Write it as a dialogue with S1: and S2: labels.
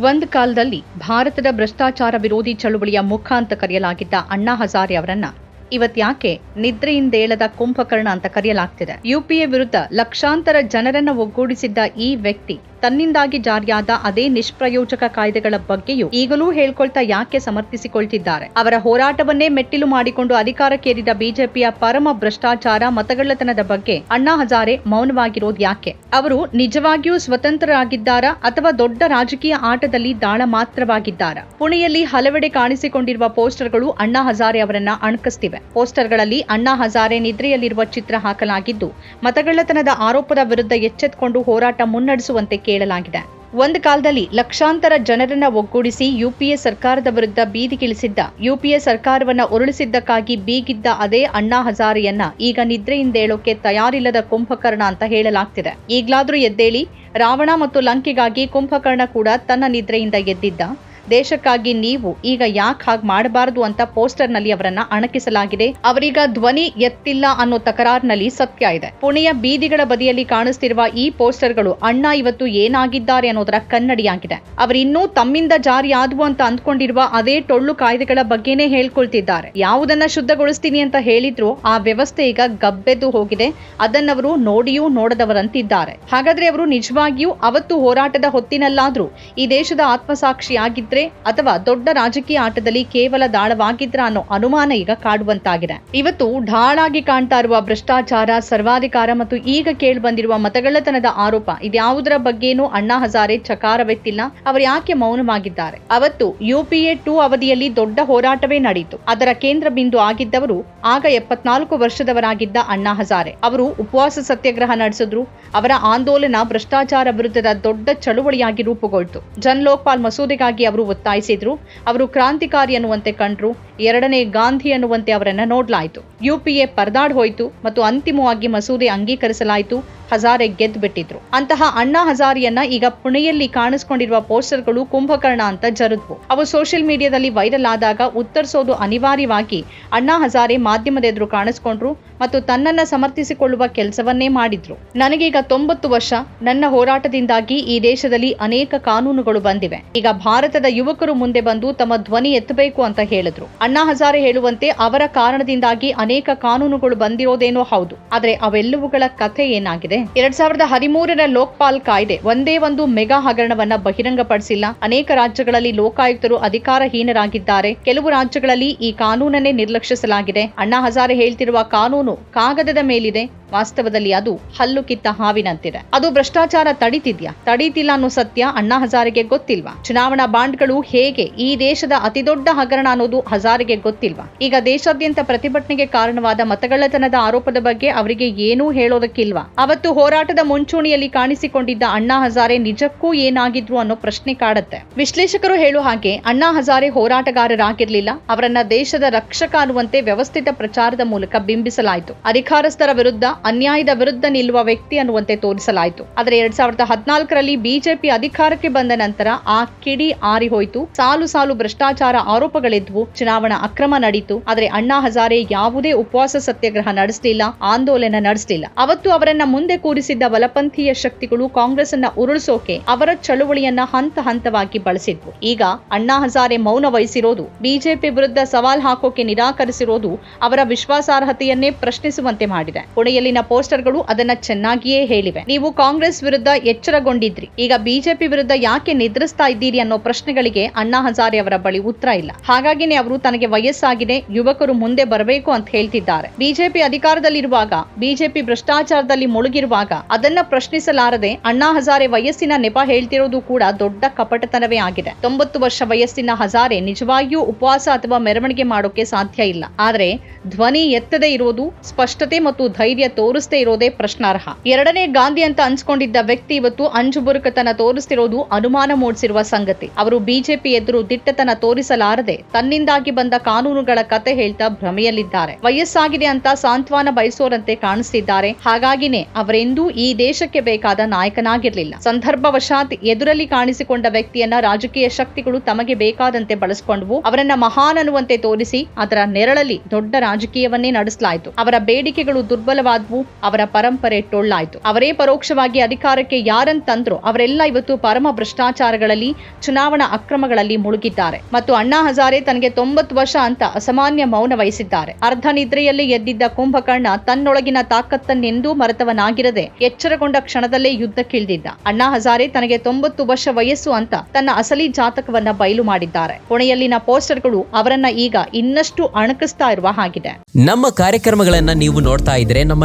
S1: ಒಂದು ಕಾಲದಲ್ಲಿ ಭಾರತದ ಭ್ರಷ್ಟಾಚಾರ ವಿರೋಧಿ ಚಳುವಳಿಯ ಮುಖ ಅಂತ ಕರೆಯಲಾಗಿದ್ದ ಅಣ್ಣಾ ಹಜಾರೆ ಅವರನ್ನ ಇವತ್ಯಾಕೆ ನಿದ್ರೆಯಿಂದೇಳದ ಕುಂಭಕರ್ಣ ಅಂತ ಕರೆಯಲಾಗ್ತಿದೆ. ಯುಪಿಎ ವಿರುದ್ಧ ಲಕ್ಷಾಂತರ ಜನರನ್ನ ಒಗ್ಗೂಡಿಸಿದ್ದ ಈ ವ್ಯಕ್ತಿ ತನ್ನಿಂದಾಗಿ ಜಾರಿಯಾದ ಅದೇ ನಿಷ್ಪ್ರಯೋಜಕ ಕಾಯ್ದೆಗಳ ಬಗ್ಗೆಯೂ ಈಗಲೂ ಹೇಳ್ಕೊಳ್ತಾ ಯಾಕೆ ಸಮರ್ಥಿಸಿಕೊಳ್ತಿದ್ದಾರೆ? ಅವರ ಹೋರಾಟವನ್ನೇ ಮೆಟ್ಟಿಲು ಮಾಡಿಕೊಂಡು ಅಧಿಕಾರಕ್ಕೇರಿದ ಬಿಜೆಪಿಯ ಪರಮ ಭ್ರಷ್ಟಾಚಾರ ಮತಗಳ್ಳತನದ ಬಗ್ಗೆ ಅಣ್ಣಾ ಹಜಾರೆ ಮೌನವಾಗಿರೋದು ಯಾಕೆ? ಅವರು ನಿಜವಾಗಿಯೂ ಸ್ವತಂತ್ರರಾಗಿದ್ದಾರಾ ಅಥವಾ ದೊಡ್ಡ ರಾಜಕೀಯ ಆಟದಲ್ಲಿ ದಾಳ ಮಾತ್ರವಾಗಿದ್ದಾರಾ? ಪುಣೆಯಲ್ಲಿ ಹಲವೆಡೆ ಕಾಣಿಸಿಕೊಂಡಿರುವ ಪೋಸ್ಟರ್ಗಳು ಅಣ್ಣಾ ಹಜಾರೆ ಅವರನ್ನ ಅಣಕಿಸ್ತಿವೆ. ಪೋಸ್ಟರ್ಗಳಲ್ಲಿ ಅಣ್ಣಾ ಹಜಾರೆ ನಿದ್ರೆಯಲ್ಲಿರುವ ಚಿತ್ರ ಹಾಕಲಾಗಿದ್ದು, ಮತಗಳ್ಳತನದ ಆರೋಪದ ವಿರುದ್ಧ ಎಚ್ಚೆತ್ತುಕೊಂಡು ಹೋರಾಟ ಮುನ್ನಡೆಸುವಂತೆ ಕೇಳಲಾಗಿದೆ. ಒಂದು ಕಾಲದಲ್ಲಿ ಲಕ್ಷಾಂತರ ಜನರನ್ನ ಒಗ್ಗೂಡಿಸಿ ಯುಪಿಎ ಸರ್ಕಾರದ ವಿರುದ್ಧ ಬೀದಿಗಿಳಿಸಿದ್ದ ಯುಪಿಎ ಸರ್ಕಾರವನ್ನ ಉರುಳಿಸಿದ್ದಕ್ಕಾಗಿ ಬೀಗಿದ್ದ ಅದೇ ಅಣ್ಣಾ ಹಜಾರೆಯನ್ನ ಈಗ ನಿದ್ರೆಯಿಂದೇಳೋಕೆ ತಯಾರಿಲ್ಲದ ಕುಂಭಕರ್ಣ ಅಂತ ಹೇಳಲಾಗ್ತಿದೆ. ಈಗ್ಲಾದ್ರೂ ಎದ್ದೇಳಿ ರಾವಣ ಮತ್ತು ಲಂಕೆಗಾಗಿ ಕುಂಭಕರ್ಣ ಕೂಡ ತನ್ನ ನಿದ್ರೆಯಿಂದ ಎದ್ದಿದ್ದ. ದೇಶಕ್ಕಾಗಿ ನೀವು ಈಗ ಯಾಕೆ ಹಾಗೆ ಮಾಡಬಾರದು ಅಂತ ಪೋಸ್ಟರ್ನಲ್ಲಿ ಅವರನ್ನ ಅಣಕಿಸಲಾಗಿದೆ. ಅವರೀಗ ಧ್ವನಿ ಎತ್ತಿಲ್ಲ ಅನ್ನೋ ತಕರಾರ್ನಲ್ಲಿ ಸತ್ಯ ಇದೆ. ಪುಣೆಯ ಬೀದಿಗಳ ಬದಿಯಲ್ಲಿ ಕಾಣಿಸ್ತಿರುವ ಈ ಪೋಸ್ಟರ್ಗಳು ಅಣ್ಣ ಇವತ್ತು ಏನಾಗಿದ್ದಾರೆ ಅನ್ನೋದರ ಕನ್ನಡಿಯಾಗಿದೆ. ಅವರಿನ್ನೂ ತಮ್ಮಿಂದ ಜಾರಿ ಆದವು ಅಂತ ಅಂದ್ಕೊಂಡಿರುವ ಅದೇ ಟೊಳ್ಳು ಕಾಯ್ದೆಗಳ ಬಗ್ಗೆನೇ ಹೇಳ್ಕೊಳ್ತಿದ್ದಾರೆ. ಯಾವುದನ್ನ ಶುದ್ಧಗೊಳಿಸ್ತೀನಿ ಅಂತ ಹೇಳಿದ್ರು ಆ ವ್ಯವಸ್ಥೆ ಈಗ ಗಬ್ಬೆದ್ದು ಹೋಗಿದೆ. ಅದನ್ನವರು ನೋಡಿಯೂ ನೋಡದವರಂತಿದ್ದಾರೆ. ಹಾಗಾದ್ರೆ ಅವರು ನಿಜವಾಗಿಯೂ ಅವತ್ತು ಹೋರಾಟದ ಹೊತ್ತಿನಲ್ಲಾದ್ರೂ ಈ ದೇಶದ ಆತ್ಮಸಾಕ್ಷಿಯಾಗಿದ್ರೆ ಅಥವಾ ದೊಡ್ಡ ರಾಜಕೀಯ ಆಟದಲ್ಲಿ ಕೇವಲ ದಾಳವಾಗಿದ್ರ ಅನ್ನೋ ಅನುಮಾನ ಈಗ ಕಾಡುವಂತಾಗಿದೆ. ಇವತ್ತು ಢಾಳಾಗಿ ಕಾಣ್ತಾ ಇರುವ ಭ್ರಷ್ಟಾಚಾರ, ಸರ್ವಾಧಿಕಾರ ಮತ್ತು ಈಗ ಕೇಳಿ ಬಂದಿರುವ ಮತಗಳ್ಳತನದ ಆರೋಪ ಇದ್ಯಾವುದರ ಬಗ್ಗೆನೂ ಅಣ್ಣಾ ಹಜಾರೆ ಚಕಾರವೆತ್ತಿಲ್ಲ. ಅವರು ಯಾಕೆ ಮೌನವಾಗಿದ್ದಾರೆ? ಅವತ್ತು ಯುಪಿಎ ಟೂ ಅವಧಿಯಲ್ಲಿ ದೊಡ್ಡ ಹೋರಾಟವೇ ನಡೆಯಿತು. ಅದರ ಕೇಂದ್ರ ಬಿಂದು ಆಗಿದ್ದವರು ಆಗ ಎಪ್ಪತ್ನಾಲ್ಕು ವರ್ಷದವರಾಗಿದ್ದ ಅಣ್ಣಾ ಹಜಾರೆ. ಅವರು ಉಪವಾಸ ಸತ್ಯಾಗ್ರಹ ನಡೆಸಿದ್ರು. ಅವರ ಆಂದೋಲನ ಭ್ರಷ್ಟಾಚಾರ ವಿರುದ್ಧದ ದೊಡ್ಡ ಚಳುವಳಿಯಾಗಿ ರೂಪುಗೊಳ್ತು. ಜನ್ ಲೋಕ್ಪಾಲ್ ಮಸೂದೆಗಾಗಿ ಅವರು ಒತ್ತಾಯಿಸಿದ್ರು. ಅವರು ಕ್ರಾಂತಿಕಾರಿ ಅನ್ನುವಂತೆ ಕಂಡ್ರು. ಎರಡನೇ ಗಾಂಧಿ ಅನ್ನುವಂತೆ ಅವರನ್ನ ನೋಡ್ಲಾಯ್ತು. ಯುಪಿಎ ಪರದಾಡ್ ಹೋಯ್ತು ಮತ್ತು ಅಂತಿಮವಾಗಿ ಮಸೂದೆ ಅಂಗೀಕರಿಸಲಾಯಿತು. ಹಜಾರೆ ಗೆದ್ದು ಬಿಟ್ಟಿದ್ರು. ಅಂತಹ ಅಣ್ಣಾ ಹಜಾರಿಯನ್ನ ಈಗ ಪುಣೆಯಲ್ಲಿ ಕಾಣಿಸ್ಕೊಂಡಿರುವ ಪೋಸ್ಟರ್ಗಳು ಕುಂಭಕರ್ಣ ಅಂತ ಜರುದ್ವು. ಅವು ಸೋಷಿಯಲ್ ಮೀಡಿಯಾದಲ್ಲಿ ವೈರಲ್ ಆದಾಗ ಉತ್ತರಿಸೋದು ಅನಿವಾರ್ಯವಾಗಿ ಅಣ್ಣಾ ಹಜಾರೆ ಮಾಧ್ಯಮದ ಎದುರು ಕಾಣಿಸ್ಕೊಂಡ್ರು ಮತ್ತು ತನ್ನನ್ನ ಸಮರ್ಥಿಸಿಕೊಳ್ಳುವ ಕೆಲಸವನ್ನೇ ಮಾಡಿದ್ರು. ನನಗೀಗ ತೊಂಬತ್ತು ವರ್ಷ. ನನ್ನ ಹೋರಾಟದಿಂದಾಗಿ ಈ ದೇಶದಲ್ಲಿ ಅನೇಕ ಕಾನೂನುಗಳು ಬಂದಿವೆ. ಈಗ ಭಾರತದ ಯುವಕರು ಮುಂದೆ ಬಂದು ತಮ್ಮ ಧ್ವನಿ ಎತ್ತಬೇಕು ಅಂತ ಹೇಳಿದ್ರು. ಅಣ್ಣಾ ಹಜಾರೆ ಹೇಳುವಂತೆ ಅವರ ಕಾರಣದಿಂದಾಗಿ ಅನೇಕ ಕಾನೂನುಗಳು ಬಂದಿರೋದೇನೋ ಹೌದು. ಆದರೆ ಅವೆಲ್ಲವುಗಳ ಕಥೆ ಏನಾಗಿದೆ? ಎರಡ್ ಸಾವಿರದ ಹದಿಮೂರರ ಲೋಕ್ಪಾಲ್ ಕಾಯ್ದೆ ಒಂದೇ ಒಂದು ಮೆಗಾ ಹಗರಣವನ್ನ ಬಹಿರಂಗಪಡಿಸಿಲ್ಲ. ಅನೇಕ ರಾಜ್ಯಗಳಲ್ಲಿ ಲೋಕಾಯುಕ್ತರು ಅಧಿಕಾರಹೀನರಾಗಿದ್ದಾರೆ. ಕೆಲವು ರಾಜ್ಯಗಳಲ್ಲಿ ಈ ಕಾನೂನನ್ನೇ ನಿರ್ಲಕ್ಷಿಸಲಾಗಿದೆ. ಅಣ್ಣಾ ಹಜಾರೆ ಹೇಳ್ತಿರುವ ಕಾನೂನು ಕಾಗದದ ಮೇಲಿದೆ. ವಾಸ್ತವದಲ್ಲಿ ಅದು ಹಲ್ಲು ಕಿತ್ತ ಹಾವಿನಂತಿದೆ. ಅದು ಭ್ರಷ್ಟಾಚಾರ ತಡೀತಿದ್ಯಾ? ತಡೀತಿಲ್ಲ ಅನ್ನೋ ಸತ್ಯ ಅಣ್ಣಾ ಹಜಾರಿಗೆ ಗೊತ್ತಿಲ್ವಾ? ಚುನಾವಣಾ ಬಾಂಡ್ಗಳು ಹೇಗೆ ಈ ದೇಶದ ಅತಿದೊಡ್ಡ ಹಗರಣ ಅನ್ನೋದು ಹಜಾರಿಗೆ ಗೊತ್ತಿಲ್ವಾ? ಈಗ ದೇಶಾದ್ಯಂತ ಪ್ರತಿಭಟನೆಗೆ ಕಾರಣವಾದ ಮತಗಳ್ಳತನದ ಆರೋಪದ ಬಗ್ಗೆ ಅವರಿಗೆ ಏನೂ ಹೇಳೋದಕ್ಕಿಲ್ವಾ? ಅವತ್ತು ಹೋರಾಟದ ಮುಂಚೂಣಿಯಲ್ಲಿ ಕಾಣಿಸಿಕೊಂಡಿದ್ದ ಅಣ್ಣಾ ಹಜಾರೆ ನಿಜಕ್ಕೂ ಏನಾಗಿದ್ರು ಅನ್ನೋ ಪ್ರಶ್ನೆ ಕಾಡತ್ತೆ. ವಿಶ್ಲೇಷಕರು ಹೇಳುವ ಹಾಗೆ ಅಣ್ಣಾ ಹಜಾರೆ ಹೋರಾಟಗಾರರಾಗಿರ್ಲಿಲ್ಲ. ಅವರನ್ನ ದೇಶದ ರಕ್ಷಕ ಅನ್ನುವಂತೆ ವ್ಯವಸ್ಥಿತ ಪ್ರಚಾರದ ಮೂಲಕ ಬಿಂಬಿಸಲಾಯಿತು. ಅಧಿಕಾರಸ್ಥರ ವಿರುದ್ಧ ಅನ್ಯಾಯದ ವಿರುದ್ಧ ನಿಲ್ಲುವ ವ್ಯಕ್ತಿ ಅನ್ನುವಂತೆ ತೋರಿಸಲಾಯಿತು. ಆದರೆ ಎರಡ್ ಸಾವಿರದ ಹದಿನಾಲ್ಕರಲ್ಲಿ ಬಿಜೆಪಿ ಅಧಿಕಾರಕ್ಕೆ ಬಂದ ನಂತರ ಆ ಕಿಡಿ ಆರಿ ಹೋಯಿತು ಸಾಲು ಸಾಲು ಭ್ರಷ್ಟಾಚಾರ ಆರೋಪಗಳಿದ್ವು. ಚುನಾವಣಾ ಅಕ್ರಮ ನಡೀತು. ಆದರೆ ಅಣ್ಣಾ ಹಜಾರೆ ಯಾವುದೇ ಉಪವಾಸ ಸತ್ಯಾಗ್ರಹ ನಡೆಸಲಿಲ್ಲ. ಆಂದೋಲನ ನಡೆಸಲಿಲ್ಲ. ಅವತ್ತು ಅವರನ್ನ ಮುಂದೆ ಕೂರಿಸಿದ್ದ ಬಲಪಂಥೀಯ ಶಕ್ತಿಗಳು ಕಾಂಗ್ರೆಸ್ ಅನ್ನ ಉರುಳಿಸೋಕೆ ಅವರ ಚಳುವಳಿಯನ್ನ ಹಂತ ಹಂತವಾಗಿ ಬಳಸಿದ್ವು. ಈಗ ಅಣ್ಣಾ ಹಜಾರೆ ಮೌನ ವಹಿಸಿರೋದು, ಬಿಜೆಪಿ ವಿರುದ್ಧ ಸವಾಲ್ ಹಾಕೋಕೆ ನಿರಾಕರಿಸಿರೋದು ಅವರ ವಿಶ್ವಾಸಾರ್ಹತೆಯನ್ನೇ ಪ್ರಶ್ನಿಸುವಂತೆ ಮಾಡಿದೆ. ಪುಣೆಯಲ್ಲಿನ ಪೋಸ್ಟರ್ಗಳು ಅದನ್ನ ಚೆನ್ನಾಗಿಯೇ ಹೇಳಿವೆ. ನೀವು ಕಾಂಗ್ರೆಸ್ ವಿರುದ್ಧ ಎಚ್ಚರಗೊಂಡಿದ್ರಿ. ಈಗ ಬಿಜೆಪಿ ವಿರುದ್ಧ ಯಾಕೆ ನಿದ್ರಿಸ್ತಾ ಇದ್ದೀರಿ ಅನ್ನೋ ಪ್ರಶ್ನೆಗಳಿಗೆ ಅಣ್ಣಾ ಹಜಾರೆ ಅವರ ಬಳಿ ಉತ್ತರ ಇಲ್ಲ. ಹಾಗಾಗಿನೇ ಅವರು ತನಗೆ ವಯಸ್ಸಾಗಿದೆ, ಯುವಕರು ಮುಂದೆ ಬರಬೇಕು ಅಂತ ಹೇಳ್ತಿದ್ದಾರೆ. ಬಿಜೆಪಿ ಅಧಿಕಾರದಲ್ಲಿರುವಾಗ, ಬಿಜೆಪಿ ಭ್ರಷ್ಟಾಚಾರದಲ್ಲಿ ಮುಳುಗಿರುವಾಗ ಅದನ್ನ ಪ್ರಶ್ನಿಸಲಾರದೆ ಅಣ್ಣಾ ಹಜಾರೆ ವಯಸ್ಸಿನ ನೆಪ ಹೇಳ್ತಿರೋದು ಕೂಡ ದೊಡ್ಡ ಕಪಟತನವೇ ಆಗಿದೆ. ತೊಂಬತ್ತು ವರ್ಷ ವಯಸ್ಸಿನ ಹಜಾರೆ ನಿಜವಾಗಿಯೂ ಉಪವಾಸ ಅಥವಾ ಮೆರವಣಿಗೆ ಮಾಡೋಕೆ ಸಾಧ್ಯ ಇಲ್ಲ. ಆದರೆ ಧ್ವನಿ ಎತ್ತದೇ ಇರೋದು ಸ್ಪಷ್ಟತೆ ಮತ್ತು ಧೈರ್ಯ ತೋರಿಸದೇ ಇರೋದೇ ಪ್ರಶ್ನಾರ್ಹ. ಎರಡನೇ ಗಾಂಧಿ ಅಂತ ಅನ್ಸ್ಕೊಂಡಿದ್ದ ವ್ಯಕ್ತಿ ಇವತ್ತು ಅಂಜುಬುರುಕತನ ತೋರಿಸ್ತಿರೋದು ಅನುಮಾನ ಮೂಡಿಸಿರುವ ಸಂಗತಿ. ಅವರು ಬಿಜೆಪಿ ಎದುರು ದಿಟ್ಟತನ ತೋರಿಸಲಾರದೆ ತನ್ನಿಂದಾಗಿ ಬಂದ ಕಾನೂನುಗಳ ಕತೆ ಹೇಳ್ತಾ ಭ್ರಮೆಯಲ್ಲಿದ್ದಾರೆ. ವಯಸ್ಸಾಗಿದೆ ಅಂತ ಸಾಂತ್ವನ ಬಯಸೋರಂತೆ ಕಾಣಿಸ್ತಿದ್ದಾರೆ. ಹಾಗಾಗಿನೇ ಅವರೆಂದೂ ಈ ದೇಶಕ್ಕೆ ಬೇಕಾದ ನಾಯಕನಾಗಿರ್ಲಿಲ್ಲ. ಸಂದರ್ಭವಶಾತ್ ಎದುರಲ್ಲಿ ಕಾಣಿಸಿಕೊಂಡ ವ್ಯಕ್ತಿಯನ್ನ ರಾಜಕೀಯ ಶಕ್ತಿಗಳು ತಮಗೆ ಬೇಕಾದಂತೆ ಬಳಸಿಕೊಂಡವು. ಅವರನ್ನ ಮಹಾನ್ ಅನ್ನುವಂತೆ ತೋರಿಸಿ ಅದರ ನೆರಳಲ್ಲಿ ದೊಡ್ಡ ರಾಜಕೀಯವನ್ನೇ ನಡೆಸಲಾಯಿತು. ಅವರ ಬೇಡಿಕೆಗಳು ದುರ್ಬಲವಾದವು ಅವರ ಪರಂಪರೆ ಟೊಳ್ಳಾಯ್ತು. ಅವರೇ ಪರೋಕ್ಷವಾಗಿ ಅಧಿಕಾರಕ್ಕೆ ಯಾರಂತಂದ್ರು ಅವರೆಲ್ಲ ಇವತ್ತು ಪರಮ ಭ್ರಷ್ಟಾಚಾರಗಳಲ್ಲಿ, ಚುನಾವಣಾ ಅಕ್ರಮಗಳಲ್ಲಿ ಮುಳುಗಿದ್ದಾರೆ. ಮತ್ತು ಅಣ್ಣಾ ಹಜಾರೆ ತನಗೆ ತೊಂಬತ್ತು ವರ್ಷ ಅಂತ ಅಸಾಮಾನ್ಯ ಮೌನ ವಹಿಸಿದ್ದಾರೆ. ಅರ್ಧ ನಿದ್ರೆಯಲ್ಲಿ ಎದ್ದಿದ್ದ ಕುಂಭಕರ್ಣ ತನ್ನೊಳಗಿನ ತಾಕತ್ತನ್ನೆಂದೂ ಮರೆತವನಾಗಿರದೆ ಎಚ್ಚರಗೊಂಡ ಕ್ಷಣದಲ್ಲೇ ಯುದ್ಧಕ್ಕಿಳಿದಿದ್ದ. ಅಣ್ಣಾ ಹಜಾರೆ ತನಗೆ ತೊಂಬತ್ತು ವರ್ಷ ವಯಸ್ಸು ಅಂತ ತನ್ನ ಅಸಲಿ ಜಾತಕವನ್ನ ಬಯಲು ಮಾಡಿದ್ದಾರೆ. ಕೊನೆಯಲ್ಲಿನ ಪೋಸ್ಟರ್ಗಳು ಅವರನ್ನ ಈಗ ಇನ್ನಷ್ಟು ಅಣಕಿಸ್ತಾ ಇರುವ ಹಾಗಿದೆ.
S2: ನಮ್ಮ ಕಾರ್ಯಕ್ರಮಗಳನ್ನ ನೀವು ನೋಡ್ತಾ ಇದ್ರೆ ನಮ್ಮ